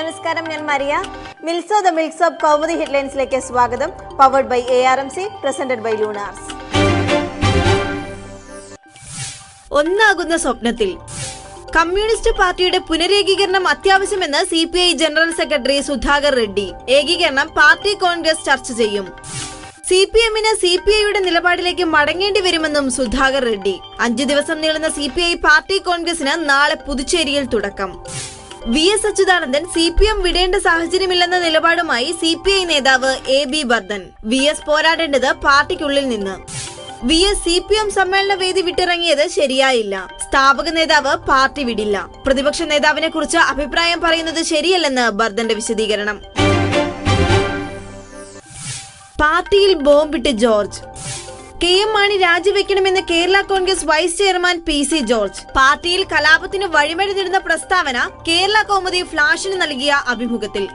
നമസ്കാരം ഞാൻ മരിയ. മിൽസോ ദ മിൽക്സ് ഓഫ് കൗമുദി ഹെഡ്ലൈൻസിലേക്ക് സ്വാഗതം. Powered by A R M C presented by Lunars ഒന്നാകുന്ന സ്വപ്നത്തിൽ. കമ്മ്യൂണിസ്റ്റ് പാർട്ടിയുടെ പുനരേകീകരണം അത്യാവശ്യമെന്ന് C P I general secretary Sudhakar Reddy. ഏകീകരണം പാർട്ടി കോൺഗ്രസ് ചർച്ച ചെയ്യും. സി പി എമ്മിന് സി പി ഐയുടെ നിലപാടിലേക്ക് മടങ്ങേണ്ടി വരുമെന്നും സുധാകർ റെഡ്ഡി. അഞ്ചു ദിവസം നീളുന്ന സി പി ഐ പാർട്ടി കോൺഗ്രസിന് നാളെ പുതുച്ചേരിയിൽ തുടക്കം. V S Achuthanandan C P M വിടേണ്ട സാഹചര്യമില്ലെന്ന നിലപാടുമായി സി പി ഐ നേതാവ് A B Bardhan V S പോരാടേണ്ടത് പാർട്ടിക്കുള്ളിൽ നിന്ന്. V S C P M സമ്മേളന വേദി വിട്ടിറങ്ങിയത് ശരിയായില്ല. സ്ഥാപക നേതാവ് പാർട്ടി വിടില്ല. പ്രതിപക്ഷ നേതാവിനെ കുറിച്ച് അഭിപ്രായം പറയുന്നത് ശരിയല്ലെന്ന് ബർദന്റെ വിശദീകരണം. പാർട്ടിയിൽ ബോംബിട്ട് George. K M Mani രാജിവെക്കണമെന്ന് Kerala Congress vice chairman P C George. പാർട്ടിയിൽ കലാപത്തിന് വഴിമരുന്നിടുന്ന പ്രസ്താവന കേരള കോമതി ഫ്ലാഷിന് നൽകിയ അഭിമുഖത്തിൽ.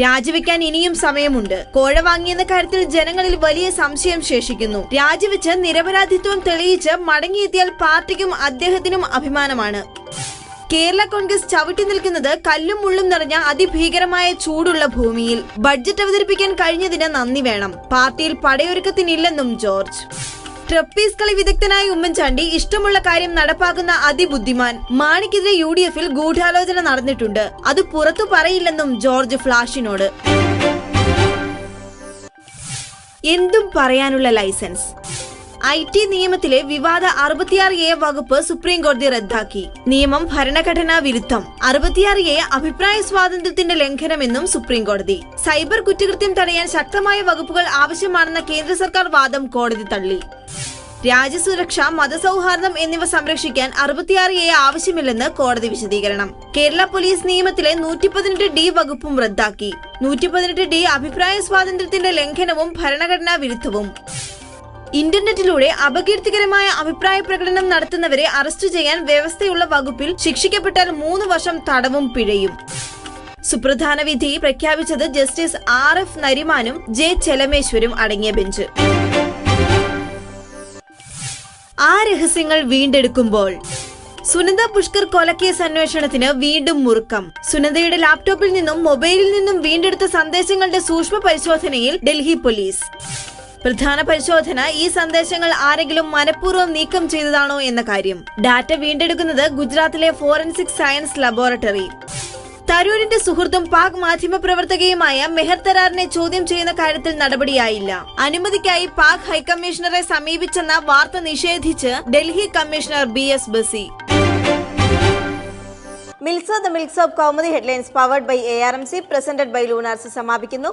രാജിവെക്കാൻ ഇനിയും സമയമുണ്ട്. കോഴ വാങ്ങിയെന്ന കാര്യത്തിൽ ജനങ്ങളിൽ വലിയ സംശയം ശേഷിക്കുന്നു. രാജിവെച്ച് നിരപരാധിത്വം തെളിയിച്ച് മടങ്ങിയെത്തിയാൽ പാർട്ടിക്കും അദ്ദേഹത്തിനും അഭിമാനമാണ്. കേരള കോൺഗ്രസ് ചവിട്ടി നിൽക്കുന്നത് കല്ലും മുള്ളും നിറഞ്ഞ അതിഭീകരമായ ചൂടുള്ള ഭൂമിയിൽ. ബഡ്ജറ്റ് അവതരിപ്പിക്കാൻ കഴിഞ്ഞതിന് നന്ദി വേണം. പാർട്ടിയിൽ പടയൊരുക്കത്തിനില്ലെന്നും ജോർജ്. ട്രപ്പീസ് കളി വിദഗ്ധനായ ഉമ്മൻചാണ്ടി ഇഷ്ടമുള്ള കാര്യം നടപ്പാക്കുന്ന അതിബുദ്ധിമാൻ. മാണിക്കെതിരെ യു ഡി എഫിൽ ഗൂഢാലോചന നടന്നിട്ടുണ്ട്. അത് പുറത്തു പറയില്ലെന്നും ജോർജ് ഫ്ലാഷിനോട്. എന്തും പറയാനുള്ള ലൈസൻസ്. ഐ ടി നിയമത്തിലെ വിവാദ അറുപത്തിയാറ് എ വകുപ്പ് സുപ്രീം കോടതി റദ്ദാക്കി. നിയമം ഭരണഘടനാ വിരുദ്ധം. അറുപത്തിയാറ് എ അഭിപ്രായ സ്വാതന്ത്ര്യത്തിന്റെ ലംഘനമെന്നും സുപ്രീം കോടതി സൈബർ കുറ്റകൃത്യം തടയാൻ ശക്തമായ വകുപ്പുകൾ ആവശ്യമാണെന്ന കേന്ദ്ര സർക്കാർ വാദം കോടതി തള്ളി. രാജ്യസുരക്ഷ മതസൗഹാർദ്ദം എന്നിവ സംരക്ഷിക്കാൻ അറുപത്തിയാറ് എ ആവശ്യമില്ലെന്ന് കോടതി വിശദീകരണം. കേരള പോലീസ് നിയമത്തിലെ നൂറ്റി പതിനെട്ട് ഡി വകുപ്പും റദ്ദാക്കി. നൂറ്റി പതിനെട്ട് ഡി അഭിപ്രായ സ്വാതന്ത്ര്യത്തിന്റെ ലംഘനവും ഭരണഘടനാ വിരുദ്ധവും. ഇന്റർനെറ്റിലൂടെ അപകീർത്തികരമായ അഭിപ്രായ പ്രകടനം നടത്തുന്നവരെ അറസ്റ്റ് ചെയ്യാൻ വ്യവസ്ഥയുള്ള വകുപ്പിൽ ശിക്ഷിക്കപ്പെട്ടാൽ മൂന്ന് വർഷം തടവും പിഴയും. സുപ്രധാന വിധി പ്രഖ്യാപിച്ചത് ജസ്റ്റിസ് ആർ എഫ് നരിമാനും ജെ ചെലമേശ്വരും അടങ്ങിയ ബെഞ്ച്. ആ രഹസ്യങ്ങൾ വീണ്ടെടുക്കുമ്പോൾ സുനന്ദ പുഷ്കർ കൊലക്കേസ് അന്വേഷണത്തിന് വീണ്ടും മുറുക്കം. സുനന്ദയുടെ ലാപ്ടോപ്പിൽ നിന്നും മൊബൈലിൽ നിന്നും വീണ്ടെടുത്ത സന്ദേശങ്ങളുടെ സൂക്ഷ്മ പരിശോധനയിൽ ഡൽഹി പോലീസ്. പ്രധാന പരിശോധന ഈ സന്ദേശങ്ങൾ ആരെങ്കിലും മനഃപൂർവം നീക്കം ചെയ്തതാണോ എന്ന കാര്യം. ഡാറ്റ വീണ്ടെടുക്കുന്നത് ഗുജറാത്തിലെ ഫോറൻസിക് സയൻസ് ലബോറട്ടറി. തരൂരിന്റെ സുഹൃത്തും പാക് മാധ്യമപ്രവർത്തകയുമായ മെഹർ തരാറിനെ ചോദ്യം ചെയ്യുന്ന കാര്യത്തിൽ നടപടിയായില്ല. അനുമതിക്കായി പാക് ഹൈക്കമ്മീഷണറെ സമീപിച്ചെന്ന വാർത്ത നിഷേധിച്ച് Delhi commissioner B S Bassi. മിൽസോ the മിൽക്സ് of Kaumudi headlines powered by A R M C presented by Lunars സമാപിക്കുന്നു.